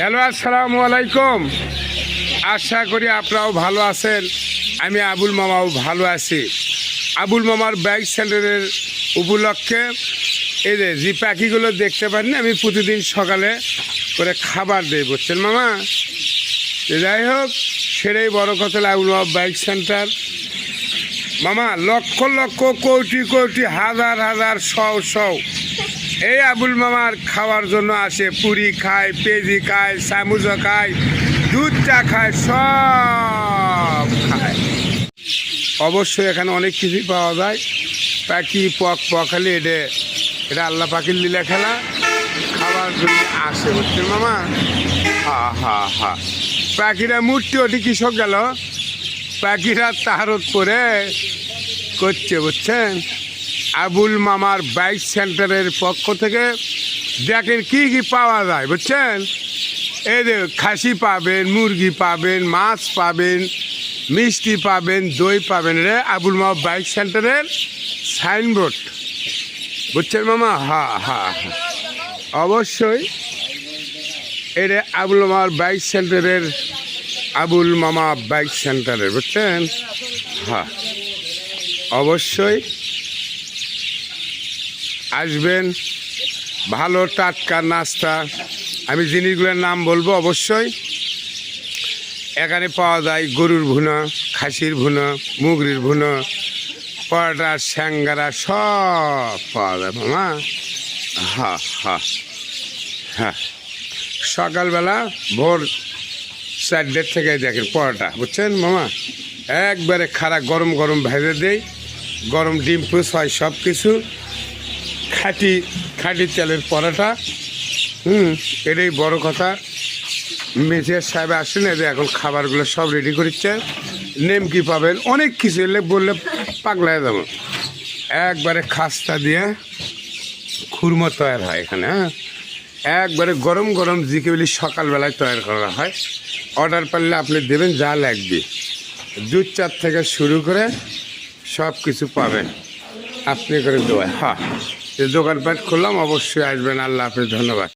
Hello, আসসালামু আলাইকুম। আশা করি আপনারাও ভালো আছেন। আমি আবুল মামাও ভালো আছি। আবুল মামার বাইক সেন্টারের উপলক্ষে এই যে যে পাখিগুলো দেখতে পারেন আমি প্রতিদিন সকালে করে খাবার দিই, বুঝছেন মামা? যাই হোক, সেটাই বড় কথা আবুল মামা বাইক সেন্টার মামা, লক্ষ লক্ষ, কোটি কোটি, হাজার হাজার শও শও এই আবুল মামার খাওয়ার জন্য আসে, পুরি খায় পেঁজি খায়, সামুজা খায় দুধ চা খায়, সব খায়। অবশ্যই এখানে অনেক কিছুই পাওয়া যায়। পাখি, পক, পখালি, এটা এটা আল্লাহ পাখির লীলা খেলা। খাওয়ার জন্য আসে, বুঝছেন মামা? হা হা হা। পাখিরা মূর্তি ওটি কৃষক গেল। পাখিরা তাহারত করে করছে, বুঝছেন? আবুল মামার বাইক সেন্টারের পক্ষ থেকে দেখেন কি কি পাওয়া যায়, বুঝছেন? যে খাসি পাবেন, মুরগি পাবেন, মাছ পাবেন, মিষ্টি পাবেন, দই পাবেন রে আবুল মামা বাইক সেন্টারের সাইনবোর্ড। বুঝছেন মামা? হা হা অবশ্যই এটা আবুল মামার বাইক সেন্টারের আবুল মামা বাইক সেন্টারের, বুঝছেন? হ্যাঁ অবশ্যই আসবেন। ভালো টাটকা নাস্তা। আমি জিনিসগুলোর নাম বলব অবশ্যই। এখানে পাওয়া যায় গরুর ভুনা, খাসির ভুনা, মুগরির ভুনা, পরোটা, স্যাঙ্গারা সব পাওয়া যায় মামা। হ্যাঁ হ্যাঁ হ্যাঁ সকালবেলা ভোর চারটের থেকে দেখেন পরোটা, বুঝছেন মামা? একবারে খারাপ গরম গরম ভেজে দেই। গরম ডিম পুষ হয় সব কিছু খাঁটি খাঁটি তেলের পরোটা। হুম, এটাই বড় কথা। মেজের সাহেব আসেন এদের এখন খাবারগুলো সব রেডি করছে নেমকি পাবেন? অনেক কিছু এলে বললে পাগলায় দেবো একবারে খাস্তা দিয়ে খুরমো তৈরি হয় এখানে হ্যাঁ? একবারে গরম গরম জিকে বলি সকালবেলায় তৈরি করা হয়। অর্ডার পারলে আপনি দেবেন যা লাগবে। দুধ চার থেকে শুরু করে সব কিছু পাবেন। আপনি করে দেওয়া হ্যাঁ। দোকানপাট করলাম অবশ্যই আসবেন। আল্লাহ হাফিজ ধন্যবাদ।